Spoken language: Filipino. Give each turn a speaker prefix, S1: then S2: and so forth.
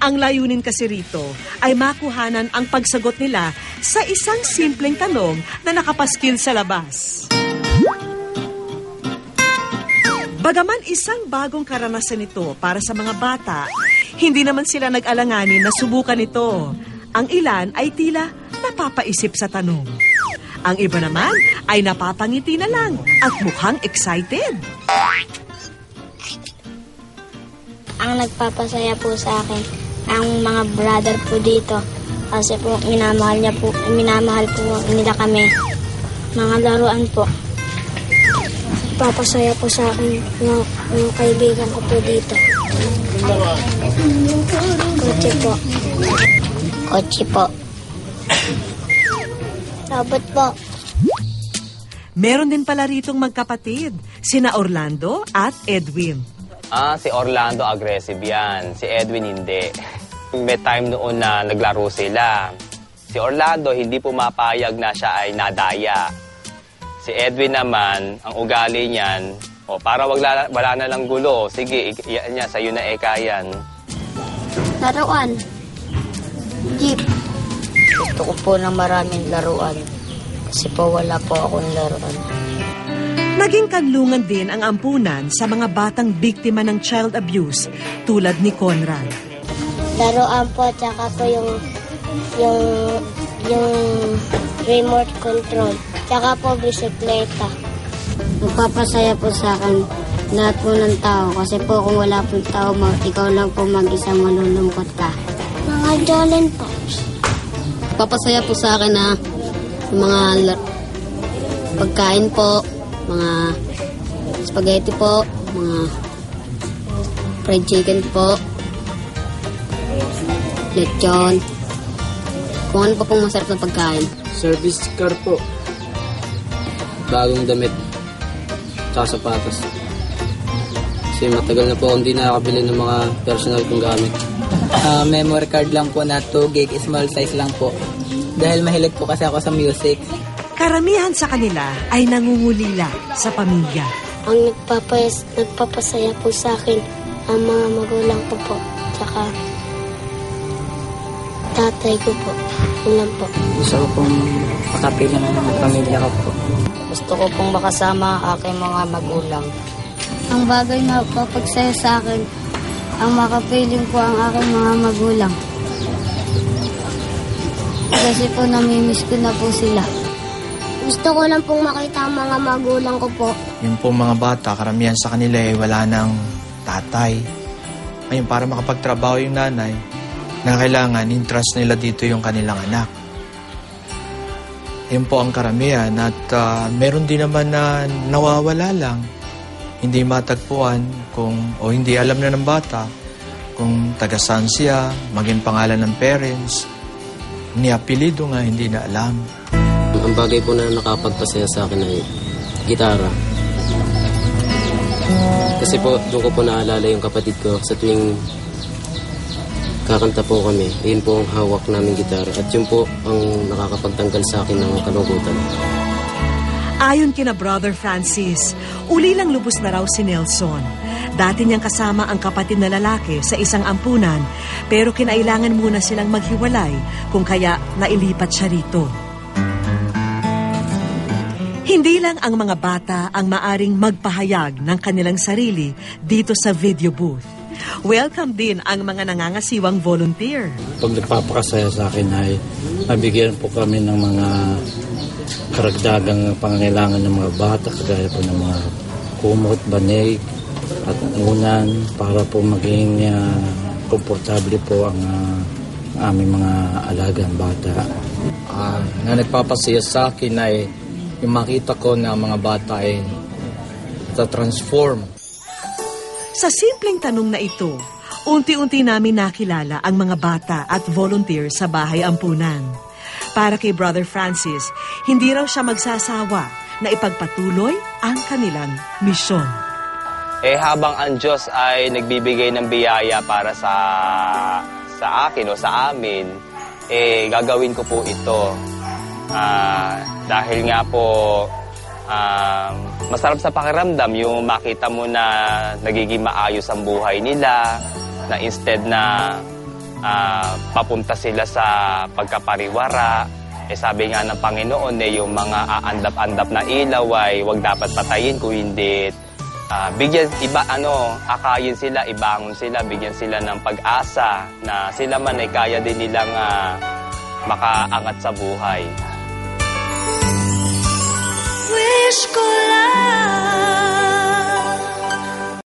S1: Ang layunin kasi rito ay makuhanan ang pagsagot nila sa isang simpleng tanong na nakapaskil sa labas. Bagaman isang bagong karanasan ito para sa mga bata, hindi naman sila nag-alanganin na subukan ito. Ang ilan ay tila napapaisip sa tanong. Ang iba naman ay napapangiti na lang at mukhang excited.
S2: Ang nagpapasaya po sa akin, ang mga brother po dito. Kasi po, minamahal niya po, minamahal po nila kami. Mga laruan po. Papasaya po sa akin yung, yung kaibigan ko po dito. Kotse po. Kotse po. Robot po.
S1: Meron din pala ritong magkapatid, sina Orlando at Edwin.
S3: Ah, si Orlando aggressive yan. Si Edwin hindi. May time noon na naglaro sila. Si Orlando hindi pumapayag na siya ay nadaya. Si Edwin naman, ang ugali niyan, o para wala, wala na lang gulo, sige, iyan niya, sa'yo na eka yan.
S2: Laruan. Jeep. Gusto ko po ng maraming laruan. Kasi po wala po akong laruan.
S1: Naging kanlungan din ang ampunan sa mga batang biktima ng child abuse tulad ni Conrad.
S2: Laruan po, tsaka po yung, yung, yung remote control. Tsaka po bisikleta. Magpapasaya po sa akin lahat po ng tao. Kasi po kung wala pong tao, ikaw lang po mag-isa malulungkot ka. Mga Jolin Pops.
S4: Papasaya po sa akin na yung mga pagkain po, mga spaghetti po, mga fried chicken po, lechon, kung ano pa pong masarap na pagkain.
S5: Service car po. Bagong damit. Tsaka sapatos. Kasi matagal na po akong hindi nakakabili ng mga personal kong gamit.
S6: Ah, memory card lang po na 2 gig, small size lang po. Dahil mahilig po kasi ako sa music.
S1: Karamihan sa kanila ay nangungulila sa pamilya.
S2: Ang nagpapayas, nagpapasaya po sa akin ang mga magulang ko po. Tsaka tatay ko po. Yun lang po.
S6: Gusto ko pong pakapilan ng pamilya ko po.
S2: Gusto ko pong makasama ang aking mga magulang. Ang bagay na papagsaya sa akin, ang makapiling ko ang aking mga magulang. Kasi po namimiss ko na po sila. Gusto ko lang pong makita ang mga magulang ko po.
S7: Yung po mga bata, karamihan sa kanila ay wala ng tatay. Ngayon, para makapagtrabaho yung nanay, na kailangan interest nila dito yung kanilang anak. Yun po ang karamihan at ah, meron din naman na nawawala lang. Hindi matagpuan kung, o hindi alam na ng bata kung taga saan siya, maging pangalan ng parents, ni apelido nga hindi na alam.
S5: Ang bagay po na nakapagpasaya sa akin ay gitara. Kasi po, doon ko po naalala yung kapatid ko sa tuwing kakanta po kami. Yun po ang hawak namin gitara. At yun po ang nakakapagtanggal sa akin ng kalungkutan.
S1: Ayon kina Brother Francis, uli lang lubos na raw si Nelson. Dati niyang kasama ang kapatid na lalaki sa isang ampunan, pero kinailangan muna silang maghiwalay kung kaya nailipat siya rito. Hindi lang ang mga bata ang maaring magpahayag ng kanilang sarili dito sa video booth. Welcome din ang mga nangangasiwang volunteer.
S8: pag nagpapakasaya sa akin ay mabigyan po kami ng mga karagdagang pangangailangan ng mga bata kagaya po ng mga kumot, banig at unan para po maging ah, komportable po ang ah, aming mga alagang bata.
S9: Ah, na nagpapasaya sa akin ay yung makita ko na mga bata ay transform
S1: Sa simpleng tanong na ito, unti-unti namin nakilala ang mga bata at volunteer sa bahay ampunan. Para kay Brother Francis, hindi raw siya magsasawa na ipagpatuloy ang kanilang misyon.
S3: Eh habang ang Diyos ay nagbibigay ng biyaya para sa sa akin o sa amin, eh gagawin ko po ito. Ah, dahil nga po um, masarap sa pakiramdam yung makita mo na nagiging maayos ang buhay nila, na instead na ah, papunta sila sa pagkapariwara. Eh sabi nga ng Panginoon eh yung mga aandap-andap na ilaw ay wag dapat patayin kung hindi ah, bigyan iba ano akayin sila ibangon sila bigyan sila ng pag-asa na sila man ay kaya din nilang ah, makaangat sa buhay.
S10: Wish ko lang